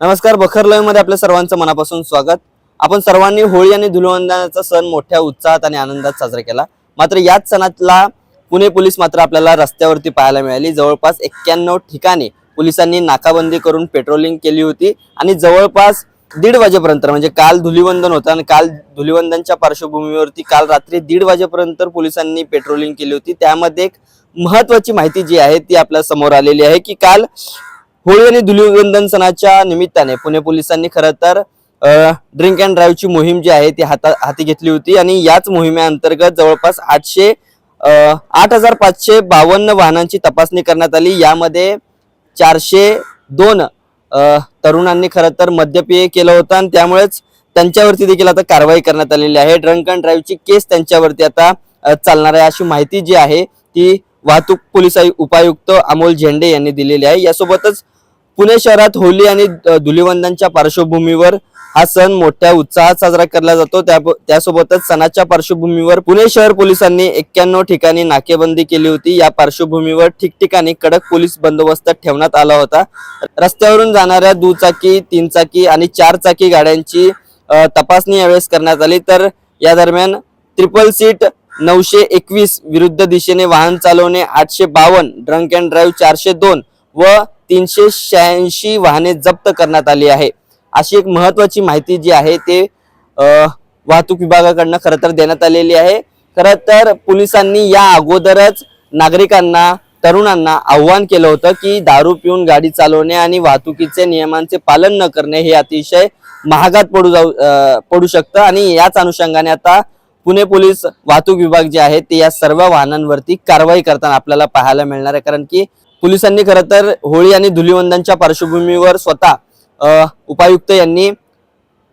नमस्कार बखरमध्ये आपल्या सर्वांचं मनापासून स्वागत. आपण सर्वांनी होळी आणि धुलवंदनाचा सण मोठ्या उत्साहात आणि आनंदात साजरा केला. मात्र याच सणातला पुणे पोलीस मात्र आपल्याला रस्त्यावरती पाहायला मिळाली. जवळपास एक्क्याण्णव ठिकाणी पोलिसांनी नाकाबंदी करून पेट्रोलिंग केली होती आणि जवळपास दीड वाजेपर्यंत म्हणजे काल धुलिवंदन होतं आणि काल धुलिवंदनच्या पार्श्वभूमीवरती काल रात्री दीड वाजेपर्यंत पोलिसांनी पेट्रोलिंग केली होती. त्यामध्ये एक महत्वाची माहिती जी आहे ती आपल्यासमोर आलेली आहे की काल होळी आणि धुलिवंदन सणाच्या निमित्ताने पुणे पोलिसांनी खरं तर ड्रिंक अँड ड्राईव्हची मोहीम जी आहे ती हाता हाती घेतली होती आणि याच मोहिमेअंतर्गत जवळपास आठशे आठ हजार पाचशे बावन्न वाहनांची तपासणी करण्यात आली. यामध्ये चारशे दोन तरुणांनी खरं तर मद्यपेय केलं होतं आणि त्यामुळेच त्यांच्यावरती देखील आता कारवाई करण्यात आलेली आहे. ड्रंक अँड ड्राईव्हची केस त्यांच्यावरती आता चालणार आहे अशी माहिती जी आहे ती वाहतूक पोलीस उपायुक्त अमोल झेंडे यांनी दिलेली आहे. यासोबतच पुणे शहरात होली आणि धुलिवंदनच्या पार्श्वभूमीवर हा सण मोठ्या उत्साहात साजरा केला जातो. त्या त्यासोबतच सणाच्या पार्श्वभूमीवर पुणे शहर पोलिसांनी एक्क्याण्णव ठिकाणी नाकेबंदी केली होती. या पार्श्वभूमीवर ठिकठिकाणी कडक पोलीस बंदोबस्त ठेवण्यात आला होता. रस्त्यावरून जाणाऱ्या दुचाकी तीनचाकी आणि चार चाकी गाड्यांची तपासणी यावेळेस करण्यात आली. तर या दरम्यान ट्रिपल सीट नऊशे एकवीस विरुद्ध दिशेने वाहन चालवणे आठशे बावन्न ड्रंक अँड ड्राईव्ह चारशे दोन व तीनशे शहाऐंशी वाहने जप्त करण्यात आली आहे. अशी एक महत्वाची माहिती जी आहे ते वाहतूक विभागाकडनं खरं तर देण्यात आलेली आहे. खरं तर पोलिसांनी या अगोदरच नागरिकांना तरुणांना आव्हान केलं होतं की दारू पिऊन गाडी चालवणे आणि वाहतुकीचे नियमांचे पालन न करणे हे अतिशय महागात पडू जाऊ पडू शकतं आणि याच अनुषंगाने आता पुणे पोलीस वाहतूक विभाग जे आहे ते या सर्व वाहनांवरती कारवाई करताना आपल्याला पाहायला मिळणार आहे. कारण की पोलिसांनी खरं तर होळी आणि धुलिवंदनच्या पार्श्वभूमीवर स्वतः उपायुक्त यांनी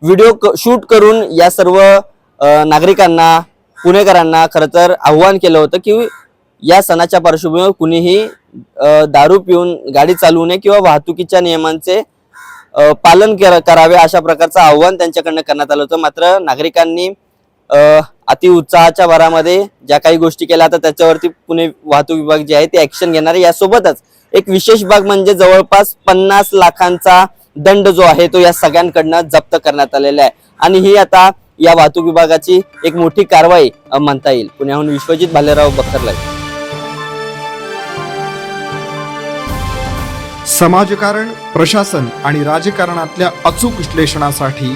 व्हिडिओ शूट करून या सर्व नागरिकांना पुणेकरांना खरं तर आव्हान केलं होतं की या सणाच्या पार्श्वभूमीवर कुणीही दारू पिऊन गाडी चालवू नये किंवा वाहतुकीच्या नियमांचे पालन कर- करावे अशा प्रकारचं आव्हान त्यांच्याकडनं करण्यात आलं होतं. मात्र नागरिकांनी अति उत्साहाच्या भरामध्ये ज्या काही गोष्टी केल्या आता त्याच्यावरती पुणे वाहतूक विभाग जे आहे ते ऍक्शन घेणार आहे. यासोबतच एक विशेष भाग म्हणजे जवळपास पन्नास लाखांचा दंड जो आहे तो या सगळ्यांकडनं जप्त करण्यात आलेला आहे. आणि ही आता या वाहतूक विभागाची एक मोठी कारवाई म्हणता येईल. पुण्याहून विश्वजित भालेराव बखरला समाजकारण प्रशासन आणि राजकारणातल्या अचूक विश्लेषणासाठी